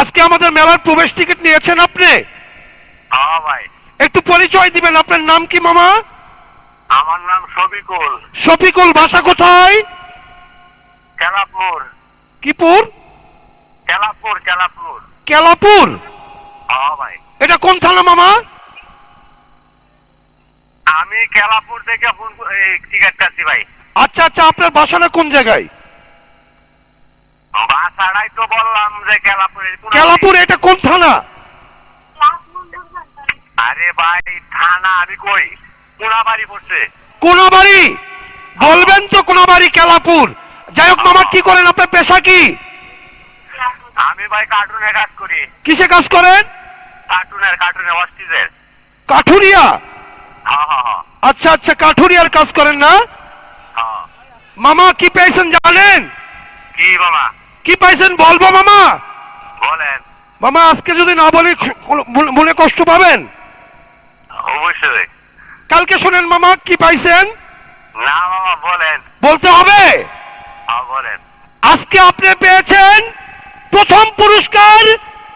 আজকে আমাদের মেলার প্রবেশ টিকিট নিয়েছেন আপনি? হ্যাঁ একটু পরিচয় দিবেন আপনার নাম কি মামা? আমার নাম শফিকুল। শফিকুল ভাষা কোথায়? কেলাপুর। কিপুর কেলাপুর কেলাপুর। কেলাপুর। হ্যাঁ এটা কোন থানা মামা? আমি কেলাপুর থেকে টিকিট কাটছি ভাই। আচ্ছা আচ্ছা আপনার বাসাটা কোন জায়গায়? বাসাটাই তো বললাম যে কেলাপুরে এটা কোন থানা? আরে ভাই থানা আমি কই? কোনাবাড়ি পড়ছে কোনাবাড়ি? বলবেন তো কোনাবাড়ি কেলাপুর। যাই হোক মামা কি করেন? আপনার পেশা কি? আমি ভাই কার্টুনে কাজ করি। কিসে কাজ করেন? কার্টুনের কার্টুনে অস্টিজের কাঠুরিয়া? হ্যাঁ হ্যাঁ হ্যাঁ। আচ্ছা আচ্ছা কাঠুরিয়ার কাজ করেন না? মামা কি পেয়েছেন জানেন? কি মামা? কি পাইছেন? বলব মামা। বলেন। মামা আজকে যদি না বলি মনে- কষ্ট পাবেন? অবশ্যই। কালকে শোনেন মামা কি পাইছেন? না মামা বলেন। বলতে হবে? হ্যাঁ বলেন। আজকে আপনি পেয়েছেন প্রথম পুরস্কার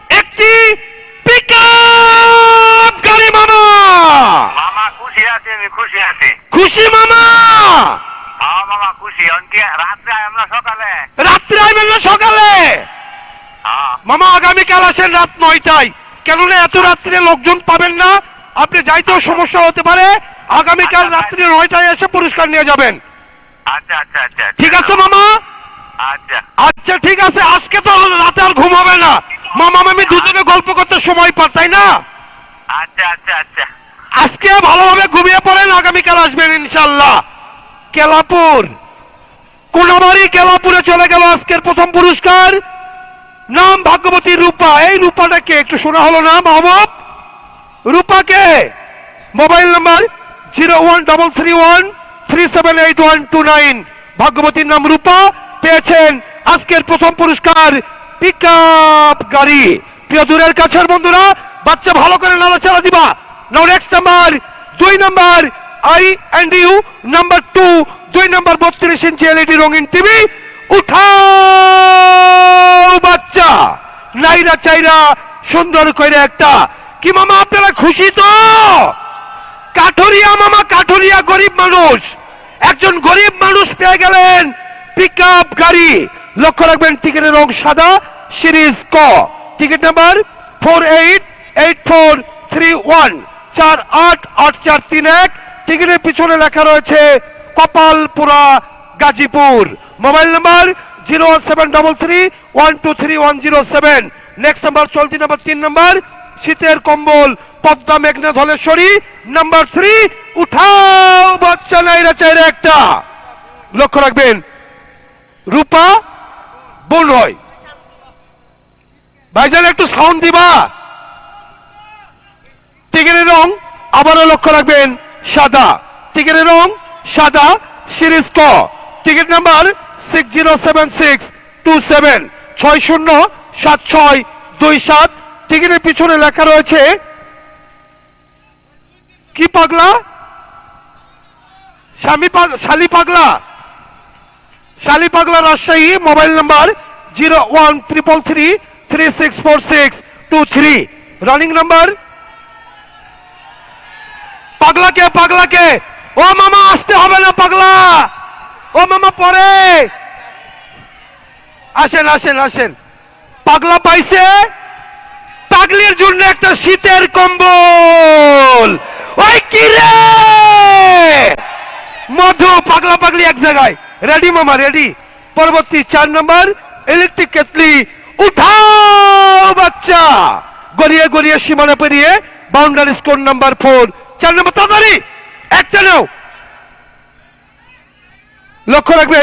একটি পিকআপ গাড়ি মামা। মামা খুশি আছি আমি খুশি আছি। খুশি মামা! খুশি রাত্রে আমরা সকালে। রাত্রে আইবেন না সকালে? হ্যাঁ। মামা আগামীকাল আসেন রাত নয়টায়। কেননা এত রাত্রে লোকজন পাবেন না। আপনি যাইতেও সমস্যা হতে পারে। আগামীকাল রাত্রি নয়টায় এসে পুরস্কার নিয়ে যাবেন। আচ্ছা আচ্ছা আচ্ছা আচ্ছা। ঠিক আছে মামা? আচ্ছা। আচ্ছা ঠিক আছে। আজকে তো রাতে আর ঘুম হবে না। মামা মামি দুজনে গল্প করতে সময় পার তাই না? আচ্ছা আচ্ছা আচ্ছা। আজকে ভালোভাবে ঘুমিয়ে পড়েন। আগামীকাল আসবেন ইনশাল্লাহ কেলাপুর। কোনাবাড়ি কেলাপুরে চলে গেল আজকের প্রথম পুরস্কার। নাম ভাগ্যবতী রূপা। এই রূপাটাকে একটু শোনা হলো না, মাহবুব? রূপাকে? Mobile number zero one double three one three seven eight one two nine. ভাগ্যবতীর নাম রূপা। পেয়েছেন আজকের প্রথম পুরস্কার পিক গাড়ি। প্রিয় দূরের কাছের বন্ধুরা, বাচ্চা ভালো করে নাড়াচাড়া দিবা। নাও নেক্সট নাম্বার দুই number I and U number two দুই নাম্বার বত্রিশ ইঞ্চি এলইডি রঙিন টিভি উঠাও বাচ্চা। নাইরা চাইরা সুন্দর করে একটা। কি মামা, আপনারা খুশি তো? কাঠুরিয়া মামা, কাঠুরিয়া গরিব মানুষ। একজন গরিব মানুষ পেয়ে গেলেন পিক গাড়ি। লক্ষ্য রাখবেন, টিকিটের রং সাদা, সিরিজ ক। Ticket number four eight eight four three one চার আট আট চার তিন এক। টিকিটের পিছনে লেখা রয়েছে Kapalpura Gazipur. Mobile number zero seven double three one two three one zero seven. Next number চলতি নাম্বার তিন নাম্বার, শীতের কম্বল, পদ্মা মেঘনা ধলেশ্বরী। নাম্বার থ্রি উঠাও বাচ্চা নাইরা চাইরা একটা। লক্ষ্য রাখবেন, রূপা বোন হয়। ভাইজান, একটু সাউন্ড দিবা। টিকিটের রং আবারও লক্ষ্য রাখবেন সাদা। টিকিটের রং সাদা, সিরিজ ক। Ticket number six zero seven six two seven ছয় শূন্য সাত ছয় দুই সাত। টিকিটের পিছনে লেখা রয়েছে, কি পাগলা? স্বামী Shali Pagla. Shali Pagla Rajshahi, mobile number zero one triple three three six four six two three running number পাগলাকে পাগলাকে। ও মামা, আসতে হবে না পাগলা। ও মামা, পরে। আসেন আসেন আসেন। পাগলা পাইছে? পাগলির জন্য একটা শীতের কম্বল। ওই কি রে? মধু, পাগলা, পাগলি এক জায়গায়। রেডি মামা রেডি পরবর্তী চার নম্বর ইলেকট্রিক কেটলি। উঠাও, বাচ্চা। গড়িয়ে গড়িয়ে সীমানা পেরিয়ে বাউন্ডারি স্কোর নাম্বার ফোর চার নম্বর তাড়াতাড়ি একটা নাও। লক্ষ্য রাখবে।